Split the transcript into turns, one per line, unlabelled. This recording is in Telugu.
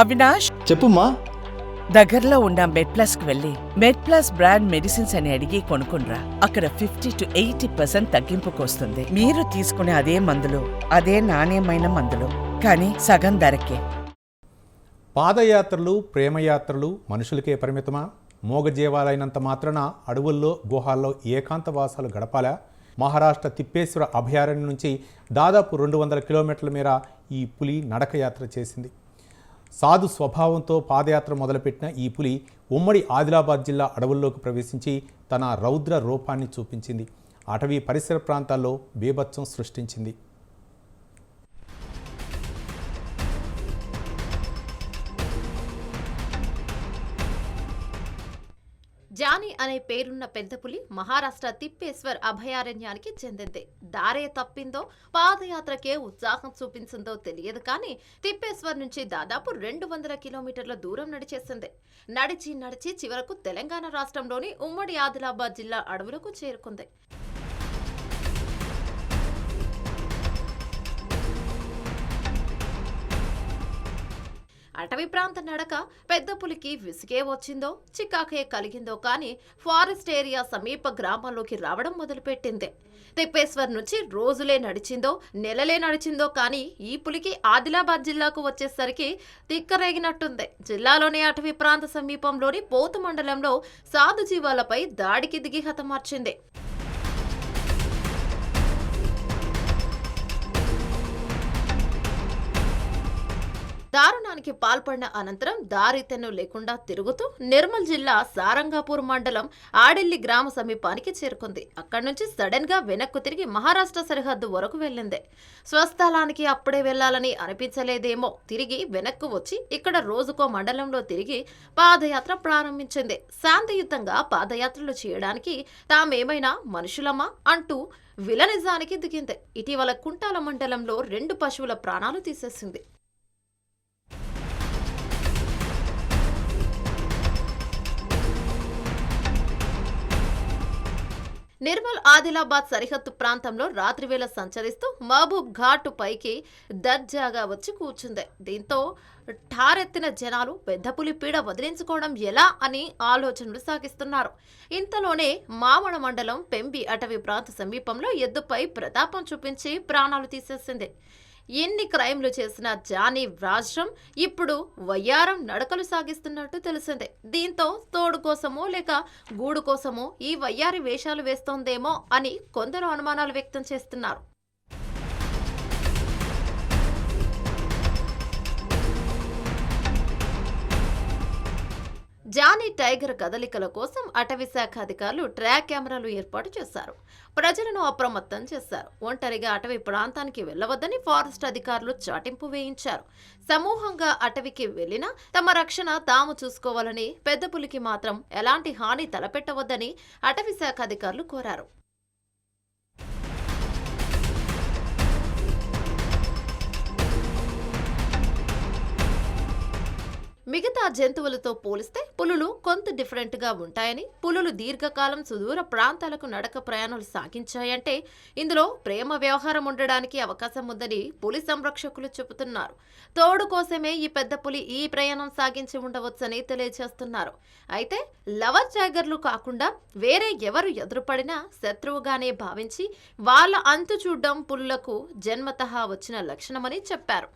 అవినాష్?
చెప్పుమా
దగ్గరలో ఉన్న మెడ్ ప్లస్కు వెళ్ళి మెడ్ ప్లస్ బ్రాండ్ మెడిసిన్స్ అని అడిగి కొనుక్కునరా అక్కడ ఫిఫ్టీ టు ఎయిటీ పర్సెంట్ తగ్గింపుకు వస్తుంది మీరు తీసుకునే అదే మందులు అదే నాణ్యమైన మందులు. కానీ సగం ధరకే.
పాదయాత్రలు ప్రేమయాత్రలు మనుషులకే పరిమితమా? మూగజీవాలైనంత మాత్రాన అడవుల్లో గుహాల్లో ఏకాంతవాసాలు గడపాలా? మహారాష్ట్ర తిప్పేశ్వర అభయారణ్యం నుంచి దాదాపు రెండు వందల కిలోమీటర్ల మేర ఈ పులి నడకయాత్ర చేసింది. సాధు స్వభావంతో పాదయాత్ర మొదలుపెట్టిన ఈ పులి ఉమ్మడి ఆదిలాబాద్ జిల్లా అడవుల్లోకి ప్రవేశించి తన రౌద్ర రూపాన్ని చూపించింది. అటవీ పరిసర ప్రాంతాల్లో బీభత్సం సృష్టించింది.
జానీ అనే పేరున్న పెద్ద పులి మహారాష్ట్ర తిప్పేశ్వర్ అభయారణ్యానికి చెందింది. దారే తప్పిందో పాదయాత్రకే ఉత్సాహం చూపించిందో తెలియదు కానీ తిప్పేశ్వర్ నుంచి దాదాపు రెండు వందల కిలోమీటర్ల దూరం నడిచేసింది. నడిచి నడిచి చివరకు తెలంగాణ రాష్ట్రంలోని ఉమ్మడి ఆదిలాబాద్ జిల్లా అడవులకు చేరుకుంది. అటవీ ప్రాంత నడక పెద్ద పులికి విసుగే వచ్చిందో చికాకే కలిగిందో కానీ ఫారెస్ట్ ఏరియా సమీప గ్రామంలోకి రావడం మొదలుపెట్టింది. తిప్పేశ్వర్ నుంచి రోజులే నడిచిందో నెలలే నడిచిందో కానీ ఈ పులికి ఆదిలాబాద్ జిల్లాకు వచ్చేసరికి తిక్కరేగినట్టుంది. జిల్లాలోని అటవీ ప్రాంత సమీపంలోని పోతు మండలంలో సాధు జీవాలపై దాడికి దిగి హతమార్చింది. దారుణానికి పాల్పడిన అనంతరం దారితెన్ను లేకుండా తిరుగుతూ నిర్మల్ జిల్లా సారంగాపూర్ మండలం ఆడెల్లి గ్రామ సమీపానికి చేరుకుంది. అక్కడి నుంచి సడన్గా వెనక్కు తిరిగి మహారాష్ట్ర సరిహద్దు వరకు వెళ్ళింది. స్వస్థలానికి అప్పుడే వెళ్ళాలని అనిపించలేదేమో. తిరిగి వెనక్కు వచ్చి ఇక్కడ రోజుకో మండలంలో తిరిగి పాదయాత్ర ప్రారంభించింది. శాంతియుతంగా పాదయాత్రలు చేయడానికి తామేమైనా మనుషులమా అంటూ విలనిజానికి దిగింది. ఇటీవల కుంటాల మండలంలో రెండు పశువుల ప్రాణాలు తీసేసింది. నిర్మల్ ఆదిలాబాద్ సరిహద్దు ప్రాంతంలో రాత్రివేళ సంచరిస్తూ మహబూబ్ ఘాట్ పైకి దర్జాగా వచ్చి కూర్చుంది. దీంతో ఠారెత్తిన జనాలు పెద్ద పులి పీడ వదిలించుకోవడం ఎలా అని ఆలోచనలు సాగిస్తున్నారు. ఇంతలోనే మామడ మండలం పెంబి అటవీ ప్రాంత సమీపంలో ఎద్దుపై ప్రతాపం చూపించి ప్రాణాలు తీసేసింది. ఎన్ని క్రైమ్లు చేసిన జానీ రాజ్రం ఇప్పుడు వయ్యారం నడకలు సాగిస్తున్నట్టు తెలిసిందే. దీంతో తోడు కోసమో లేక గూడు కోసమో ఈ వయ్యారి వేషాలు వేస్తోందేమో అని కొందరు అనుమానాలు వ్యక్తం చేస్తున్నారు. జానీ టైగర్ కదలికల కోసం అటవీశాఖ అధికారులు ట్రాక్ కెమెరాలు ఏర్పాటు చేశారు. ప్రజలను అప్రమత్తం చేశారు. ఒంటరిగా అటవీ ప్రాంతానికి వెళ్ళవద్దని ఫారెస్ట్ అధికారులు చాటింపు వేయించారు. సమూహంగా అటవీకి వెళ్ళినా తమ రక్షణ తాము చూసుకోవాలని పెద్ద పులికి మాత్రం ఎలాంటి హాని తలపెట్టవద్దని అటవీశాఖ అధికారులు కోరారు. జంతువులతో పోలిస్తే పులులు కొంత డిఫరెంట్గా ఉంటాయని పులులు దీర్ఘకాలం సుదూర ప్రాంతాలకు నడక ప్రయాణాలు సాగించాయంటే ఇందులో ప్రేమ వ్యవహారం ఉండడానికి అవకాశం ఉందని పులి సంరక్షకులు చెబుతున్నారు. తోడు కోసమే ఈ పెద్ద పులి ఈ ప్రయాణం సాగించి ఉండవచ్చని తెలియజేస్తున్నారు. అయితే లవర్ టైగర్లు కాకుండా వేరే ఎవరు ఎదురుపడినా శత్రువుగానే భావించి వాళ్ళ అంతు చూడడం పులులకు జన్మతహా వచ్చిన లక్షణమని చెప్పారు.